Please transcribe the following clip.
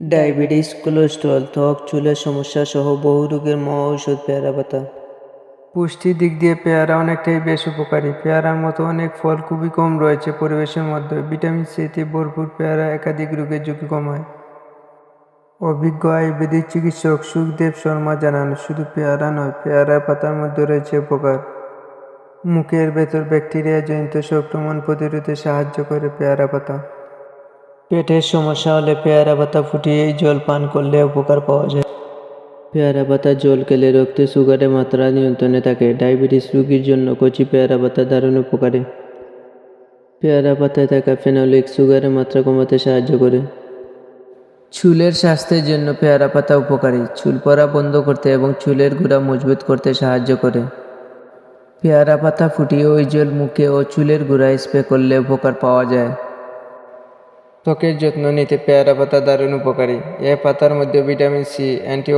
Diabetes, cholesterol, ত্বক, চুলের সমস্যা সহ বহু রোগের মহা ঔষধ পেয়ারা পাতা। পুষ্টির দিক দিয়ে পেয়ারা অনেকটাই বেশ উপকারী। পেয়ারার মতো অনেক ফল খুবই কম রয়েছে পরিবেশের মধ্যে। ভিটামিন সিতে ভরপুর পেয়ারা একাধিক রোগের ঝুঁকি কমায় অভিজ্ঞ আয়ুর্বেদিক চিকিৎসক সুখদেব শর্মা জানান, শুধু পেয়ারা নয় পেয়ারার পাতার মধ্যে রয়েছে উপকার। মুখের ভেতর ব্যাকটেরিয়া জনিত সংক্রমণ প্রতিরোধে সাহায্য করে পেয়ারা পাতা। পেটের সমস্যা হলে পেয়ারা পাতা ফুটিয়ে জল পান করলে উপকার পাওয়া যায়। পেয়ারা পাতা জল খেলে রক্তে সুগারের মাত্রা নিয়ন্ত্রণে থাকে। ডায়াবেটিস রোগীর জন্য কচি পেয়ারা পাতা দারুণ উপকারী। পেয়ারা পাতায় থাকা ফেনোলিক সুগারের মাত্রা কমাতে সাহায্য করে। চুলের স্বাস্থ্যের জন্য পেয়ারা পাতা উপকারী। চুল পড়া বন্ধ করতে এবং চুলের গোড়া মজবুত করতে সাহায্য করে। পেয়ারা পাতা ফুটিয়ে ওই জল মুখে ও চুলের গোড়ায় স্প্রে করলে উপকার পাওয়া যায়। ত্বকের যত্ন নিতে পেয়ারা পাতা দারুণ উপকারী। এ পাতার মধ্যে ভিটামিন সি অ্যান্টি